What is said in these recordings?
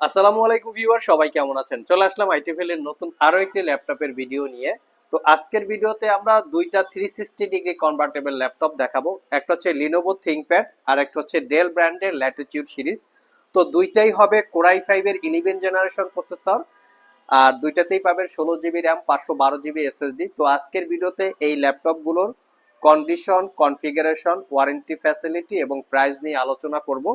আসসালামু আলাইকুম ভিউয়ার, সবাই কেমন আছেন? চলে আসলাম আইটিভেল এর নতুন আরও একটি ল্যাপটপের ভিডিও নিয়ে। তো আজকের ভিডিওতে আমরা দুইটা three sixty degree convertible laptop দেখাবো। একটা হচ্ছে লিনোভো থিংপ্যাড আর একটা হচ্ছে ডেল ব্র্যান্ডের ল্যাটিটিউড সিরিজ তো দুইটাই হবে কোরাই ফাইভের ইলেভেন জেনারেশন প্রসেসর আর দুইটাতেই পাবেন ষোলো জিবি র্যাম পাঁচশো বারো জিবি এসএসডি তো আজকের ভিডিওতে এই ল্যাপটপগুলোর কন্ডিশন কনফিগারেশন ওয়ারেন্টি ফ্যাসিলিটি এবং প্রাইস নিয়ে আলোচনা করব।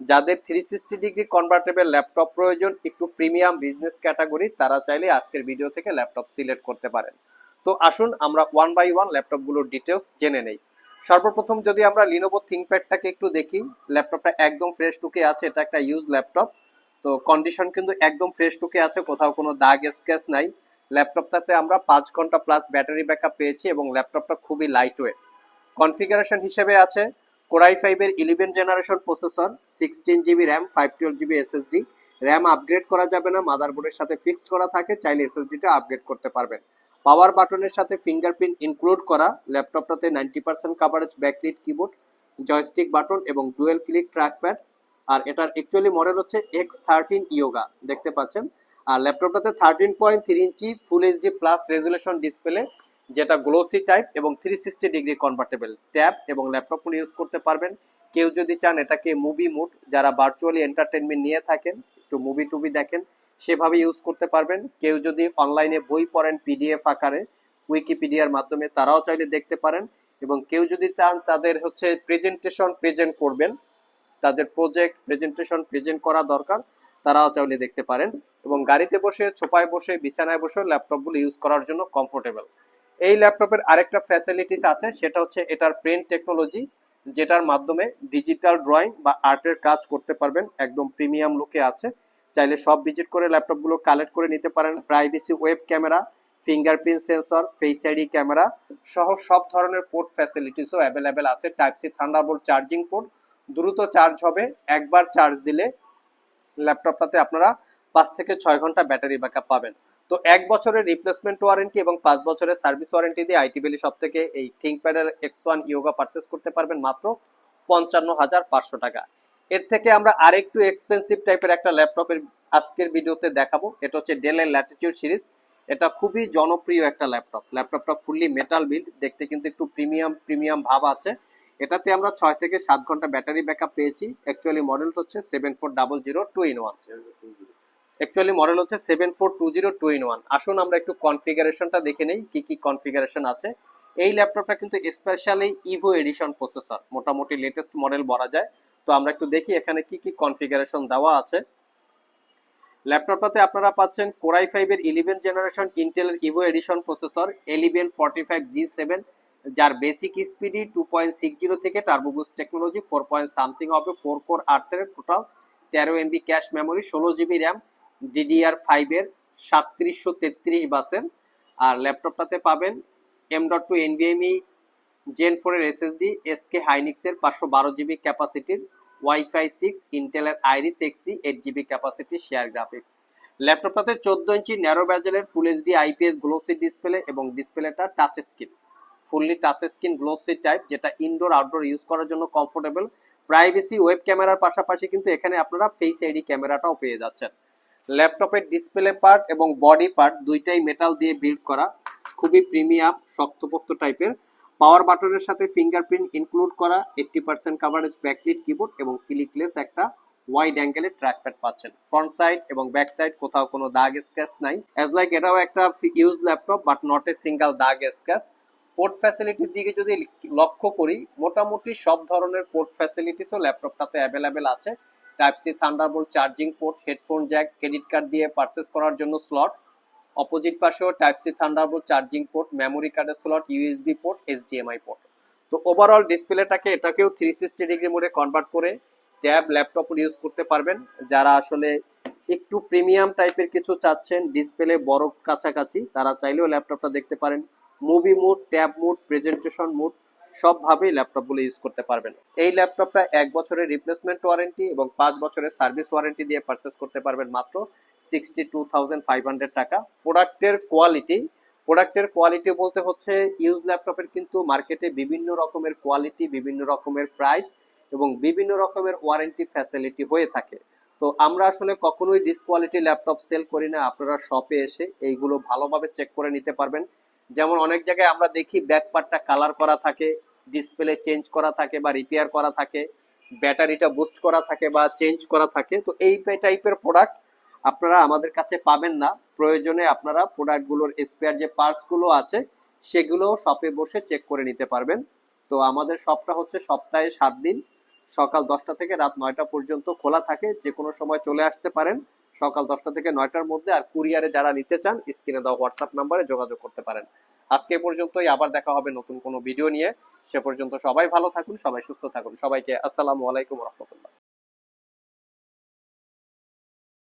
যাদের three sixty degree convertible laptop প্রয়োজন, একটু প্রিমিয়াম বিজনেস ক্যাটাগরি তারা চাইলে আজকের ভিডিও থেকে ল্যাপটপ সিলেক্ট করতে পারেন। তো আসুন, আমরা ওয়ান বাই ওয়ান ল্যাপটপগুলোর ডিটেলস জেনে নেই। সর্বপ্রথম যদি আমরা লিনোভো থিংপ্যাডটাকে একটু দেখি ল্যাপটপটা একদম ফ্রেশ টুকে আছে, এটা একটা ইউজ ল্যাপটপ তো কন্ডিশন কিন্তু একদম ফ্রেশ টুকে আছে, কোথাও কোনো দাগ স্ক্র্যাচ নাই। ল্যাপটপটাতে আমরা পাঁচ ঘণ্টা প্লাস ব্যাটারি ব্যাকআপ পেয়েছি এবং ল্যাপটপটা খুবই লাইট ওয়েট কনফিগারেশন হিসেবে আছে কোরাই ফাইভের eleven generation processor sixteen GB RAM five twelve GB SSD RAM upgrade করা যাবে না মাদারবোর্ডের সাথে ফিক্সড করা থাকে, চাইলে এসএসডিটা আপগ্রেড করতে পারবেন। পাওয়ার বাটনের সাথে ফিঙ্গারপ্রিন্ট ইনক্লুড করা ল্যাপটপটাতে ninety percent coverage backlit keyboard joystick button এবং ডুয়েল ক্লিক ট্র্যাকপ্যাড আর এটার অ্যাকচুয়ালি মডেল হচ্ছে এক্স থার্টিন ইয়োগা দেখতে পাচ্ছেন? আর ল্যাপটপটাতে thirteen point three inch full HD plus resolution display যেটা গ্লোসি টাইপ এবং three sixty degree convertible tab এবং ল্যাপটপ ইউজ করতে পারবেন। কেউ যদি চান এটাকে মুভি মুড যারা ভার্চুয়ালি এন্টারটেনমেন্ট নিয়ে থাকেন, একটু মুভি টুভি দেখেন, সেভাবে ইউজ করতে পারবেন। কেউ যদি অনলাইনে বই পড়েন পিডিএফ আকারে উইকিপিডিয়ার মাধ্যমে, তারাও চাইলে দেখতে পারেন। এবং কেউ যদি চান তাদের হচ্ছে প্রেজেন্টেশন প্রেজেন্ট করবেন, তাদের প্রজেক্ট প্রেজেন্টেশন প্রেজেন্ট করা দরকার, তারাও চাইলে দেখতে পারেন। এবং গাড়িতে বসে, ছোপায় বসে, বিছানায় বসে ল্যাপটপগুলো ইউজ করার জন্য কমফোর্টেবল এই ল্যাপটপের আরেকটা ফ্যাসিলিটিস আছে, সেটা হচ্ছে এটার প্রিন্ট টেকনোলজি যেটার মাধ্যমে ডিজিটাল ড্রয়িং বা আর্টের কাজ করতে পারবেন, একদম প্রিমিয়াম লুকে আছে। চাইলে সব ভিজিট করে ল্যাপটপগুলো কালেক্ট করে নিতে পারেন। Privacy web camera fingerprint sensor face ID camera সহ সব ধরনের পোর্ট ফ্যাসিলিটিসও অ্যাভেলেবেল আছে। Type C Thunderbolt charging port দ্রুত চার্জ হবে, একবার চার্জ দিলে ল্যাপটপটাতে আপনারা পাঁচ থেকে ছয় ঘণ্টা ব্যাটারি ব্যাকআপ পাবেন। তো এক বছরের রিপ্লেসমেন্ট ওয়ারেন্টি এবং পাঁচ বছরের সার্ভিস ওয়ারেন্টি দিয়ে আইটি ভ্যালি সব থেকে এই থিঙ্কপ্যাডের এক্স ওয়ান ইয়োগা পারচেস করতে পারবেন মাত্র পঞ্চান্ন হাজার পাঁচশো টাকা। এর থেকে আমরা আরেকটু এক্সপেন্সিভ টাইপের একটা ল্যাপটপের আজকের ভিডিওতে দেখাবো। এটা হচ্ছে ডেলের ল্যাটিটিউড সিরিজ এটা খুবই জনপ্রিয় একটা ল্যাপটপ ল্যাপটপটা ফুললি মেটাল বিল্ড দেখতে কিন্তু একটু প্রিমিয়াম প্রিমিয়াম ভাব আছে। এটাতে আমরা ছয় থেকে সাত ঘণ্টা ব্যাটারি ব্যাকআপ পেয়েছি। অ্যাকচুয়ালি মডেলটা হচ্ছে seven four double zero two in one actually model হচ্ছে seven four two zero two in one আসুন আমরা একটু কনফিগারেশনটা দেখে নেই, কী কী কনফিগারেশন আছে। এই ল্যাপটপটা কিন্তু স্পেশালি ইভো এডিশন প্রসেসর মোটামুটি লেটেস্ট মডেল বলা যায়। তো আমরা একটু দেখি এখানে কি কি কনফিগারেশন দেওয়া আছে। ল্যাপটপটাতে আপনারা পাচ্ছেন কোরাই ফাইভের ইলেভেন জেনারেশন ইন্টেলের Evo edition processor eleven forty five G seven যার বেসিক স্পিডই টু পয়েন্ট সিক্স জিরো থেকে turbo boost technology four point something হবে ফোর কোর আর্থের টোটাল তেরো এমবি ক্যাশ মেমোরি ষোলো জিবি র্যাম ডিডিআর ফাইভের সাতত্রিশশো তেত্রিশ বাসের। আর ল্যাপটপটাতে পাবেন M dot two NVMe Gen ফোরের এসএসডি এসকে হাইনিক্সের পাঁচশো বারো জিবি ক্যাপাসিটির ওয়াইফাই সিক্স ইন্টেলের Iris Xe eight GB capacity share graphics ল্যাপটপটাতে চোদ্দ inch narrow ব্যাজেলের full HD IPS glossy display এবং ডিসপ্লেটা touch screen fully touch screen glossy type যেটা ইনডোর আউটডোর ইউজ করার জন্য কমফোর্টেবল প্রাইভেসি ওয়েব ক্যামেরার পাশাপাশি কিন্তু এখানে আপনারা ফেস আইডি ক্যামেরাটাও পেয়ে যাচ্ছেন। ল্যাপটপের ডিসপ্লে পার্ট এবং বডি পার্ট দুইটাই মেটাল দিয়ে বিল্ড করা, খুবই প্রিমিয়াম শক্তপোক্ত টাইপের পাওয়ার বাটনের সাথে ফিঙ্গারপ্রিন্ট ইনক্লুড করা eighty percent coverage backlit keyboard এবং ক্লিকলেস একটা ওয়াইড অ্যাঙ্গেলের ট্র্যাকপ্যাড পাচ্ছেন। ফ্রন্ট সাইড এবং ব্যাক সাইড কোথাও কোনো দাগ স্ক্র্যাচ নাই। অ্যাজ লাইক এটাও একটা use laptop but not a single দাগ স্ক্র্যাচ পোর্ট ফ্যাসিলিটির দিকে যদি লক্ষ্য করি, মোটামুটি সব ধরনের পোর্ট ফ্যাসিলিটিসও ল্যাপটপটাতে অ্যাভেলেবেল আছে। Type C Thunderbolt charging port headphone jack credit card দিয়ে পারচেস করার জন্য স্লট অপোজিট পাশেও type C Thunderbolt charging port memory কার্ডের slot USB port HDMI port তো ওভারঅল ডিসপ্লেটাকে এটাকেও থ্রি সিক্সটি ডিগ্রি মোডে কনভার্ট করে ট্যাব ল্যাপটপ ইউজ করতে পারবেন। যারা আসলে একটু প্রিমিয়াম টাইপের কিছু চাচ্ছেন ডিসপ্লে বড় কাছাকাছি, তারা চাইলেও ল্যাপটপটা দেখতে পারেন। Movie mode tab mode presentation mode সবভাবেই ল্যাপটপগুলো ইউজ করতে পারবেন। এই ল্যাপটপটা এক বছরের রিপ্লেসমেন্ট ওয়ারেন্টি এবং পাঁচ বছরের সার্ভিস ওয়ারেন্টি দিয়ে পারচেস করতে পারবেন মাত্র sixty two thousand five hundred টাকা। প্রোডাক্টের কোয়ালিটি প্রোডাক্টের কোয়ালিটি বলতে হচ্ছে ইউজ ল্যাপটপের কিন্তু মার্কেটে বিভিন্ন রকমের কোয়ালিটি বিভিন্ন রকমের প্রাইস এবং বিভিন্ন রকমের ওয়ারেন্টি ফ্যাসিলিটি হয়ে থাকে। তো আমরা আসলে কখনোই ডিসকোয়ালিটি ল্যাপটপ সেল করি না। আপনারা শপে এসে এইগুলো ভালোভাবে চেক করে নিতে পারবেন। যেমন অনেক জায়গায় আমরা দেখি ব্যাক পার্টটা কালার করা থাকে ডিসপ্লে চেঞ্জ করা থাকে বা রিপেয়ার করা থাকে ব্যাটারিটা বুস্ট করা থাকে বা চেঞ্জ করা থাকে, তো এই টাইপের প্রোডাক্ট আপনারা আমাদের কাছে পাবেন না। প্রয়োজনে আপনারা প্রোডাক্টগুলোর স্পেয়ার যে পার্টসগুলো আছে, সেগুলো শপে বসে চেক করে নিতে পারবেন। তো আমাদের শপটা হচ্ছে সপ্তাহে সাত দিন, সকাল দশটা থেকে রাত নয়টা পর্যন্ত খোলা থাকে যে কোনো সময় চলে আসতে পারেন। সকাল দশটা থেকে নয়টার মধ্যে আর কুরিয়ারে যারা নিতে চান, স্ক্রিনে দেওয়া হোয়াটসঅ্যাপ নাম্বারে যোগাযোগ করতে পারেন। আজকে পর্যন্তই, আবার দেখা হবে নতুন কোনো ভিডিও নিয়ে। সে পর্যন্ত সবাই ভালো থাকুন, সবাই সুস্থ থাকুন। সবাইকে আসসালামু আলাইকুম রহমতুল্লাহ।